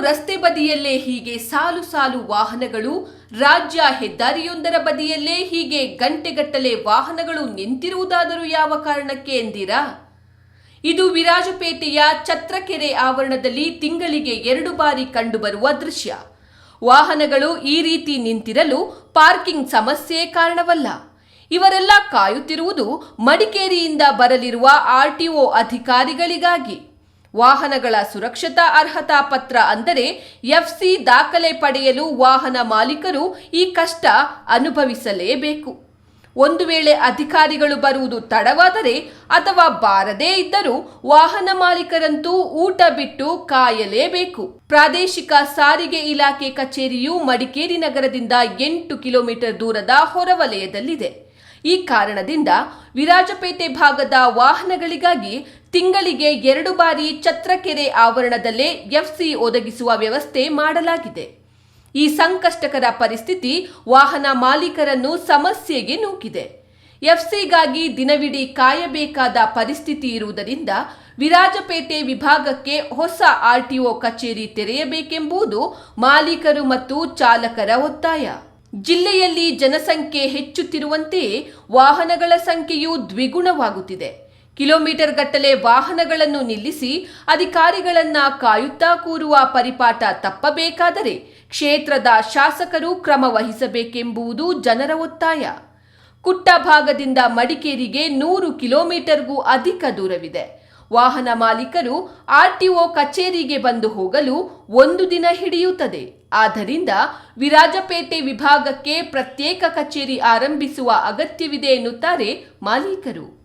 ರಸ್ತೆ ಬದಿಯಲ್ಲೇ ಹೀಗೆ ಸಾಲು ಸಾಲು ವಾಹನಗಳು, ರಾಜ್ಯ ಹೆದ್ದಾರಿಯೊಂದರ ಬದಿಯಲ್ಲೇ ಹೀಗೆ ಗಂಟೆಗಟ್ಟಲೆ ವಾಹನಗಳು ನಿಂತಿರುವುದಾದರೂ ಯಾವ ಕಾರಣಕ್ಕೆ ಎಂದಿರಾ? ಇದು ವಿರಾಜಪೇಟೆಯ ಛತ್ರಕೆರೆ ಆವರಣದಲ್ಲಿ ತಿಂಗಳಿಗೆ ಎರಡು ಬಾರಿ ಕಂಡುಬರುವ ದೃಶ್ಯ. ವಾಹನಗಳು ಈ ರೀತಿ ನಿಂತಿರಲು ಪಾರ್ಕಿಂಗ್ ಸಮಸ್ಯೆ ಕಾರಣವಲ್ಲ. ಇವರೆಲ್ಲ ಕಾಯುತ್ತಿರುವುದು ಮಡಿಕೇರಿಯಿಂದ ಬರಲಿರುವ ಆರ್ಟಿಒ ಅಧಿಕಾರಿಗಳಿಗಾಗಿ. ವಾಹನಗಳ ಸುರಕ್ಷತಾ ಅರ್ಹತಾ ಪತ್ರ ಅಂದರೆ ಎಫ್ಸಿ ದಾಖಲೆ ಪಡೆಯಲು ವಾಹನ ಮಾಲೀಕರು ಈ ಕಷ್ಟ ಅನುಭವಿಸಲೇಬೇಕು. ಒಂದು ವೇಳೆ ಅಧಿಕಾರಿಗಳು ಬರುವುದು ತಡವಾದರೆ ಅಥವಾ ಬಾರದೇ ಇದ್ದರೂ ವಾಹನ ಮಾಲೀಕರಂತೂ ಊಟ ಬಿಟ್ಟು ಕಾಯಲೇಬೇಕು. ಪ್ರಾದೇಶಿಕ ಸಾರಿಗೆ ಇಲಾಖೆ ಕಚೇರಿಯು ಮಡಿಕೇರಿ ನಗರದಿಂದ ಎಂಟು ಕಿಲೋಮೀಟರ್ ದೂರದ ಹೊರವಲಯದಲ್ಲಿದೆ. ಈ ಕಾರಣದಿಂದ ವಿರಾಜಪೇಟೆ ಭಾಗದ ವಾಹನಗಳಿಗಾಗಿ ತಿಂಗಳಿಗೆ ಎರಡು ಬಾರಿ ಛತ್ರಕೆರೆ ಆವರಣದಲ್ಲೇ ಎಫ್ಸಿ ಒದಗಿಸುವ ವ್ಯವಸ್ಥೆ ಮಾಡಲಾಗಿದೆ. ಈ ಸಂಕಷ್ಟಕರ ಪರಿಸ್ಥಿತಿ ವಾಹನ ಮಾಲೀಕರನ್ನು ಸಮಸ್ಯೆಗೆ ನೂಕಿದೆ. ಎಫ್ಸಿಗಾಗಿ ದಿನವಿಡೀ ಕಾಯಬೇಕಾದ ಪರಿಸ್ಥಿತಿ ಇರುವುದರಿಂದ ವಿರಾಜಪೇಟೆ ವಿಭಾಗಕ್ಕೆ ಹೊಸ ಆರ್ಟಿಒ ಕಚೇರಿ ತೆರೆಯಬೇಕೆಂಬುದು ಮಾಲೀಕರು ಮತ್ತು ಚಾಲಕರ ಒತ್ತಾಯ. ಜಿಲ್ಲೆಯಲ್ಲಿ ಜನಸಂಖ್ಯೆ ಹೆಚ್ಚುತ್ತಿರುವಂತೆಯೇ ವಾಹನಗಳ ಸಂಖ್ಯೆಯು ದ್ವಿಗುಣವಾಗುತ್ತಿದೆ. ಕಿಲೋಮೀಟರ್ ಗಟ್ಟಲೆ ವಾಹನಗಳನ್ನು ನಿಲ್ಲಿಸಿ ಅಧಿಕಾರಿಗಳನ್ನ ಕಾಯುತ್ತಾ ಕೂರುವ ಪರಿಪಾಠ ತಪ್ಪಬೇಕಾದರೆ ಕ್ಷೇತ್ರದ ಶಾಸಕರು ಕ್ರಮ ವಹಿಸಬೇಕೆಂಬುದು ಜನರ ಒತ್ತಾಯ. ಕುಟ್ಟ ಭಾಗದಿಂದ ಮಡಿಕೇರಿಗೆ ನೂರು ಕಿಲೋಮೀಟರ್ಗೂ ಅಧಿಕ ದೂರವಿದೆ. ವಾಹನ ಮಾಲೀಕರು ಆರ್ಟಿಒ ಕಚೇರಿಗೆ ಬಂದು ಹೋಗಲು ಒಂದು ದಿನ ಹಿಡಿಯುತ್ತದೆ. ಆದ್ದರಿಂದ ವಿರಾಜಪೇಟೆ ವಿಭಾಗಕ್ಕೆ ಪ್ರತ್ಯೇಕ ಕಚೇರಿ ಆರಂಭಿಸುವ ಅಗತ್ಯವಿದೆ ಎನ್ನುತ್ತಾರೆ ಮಾಲೀಕರು.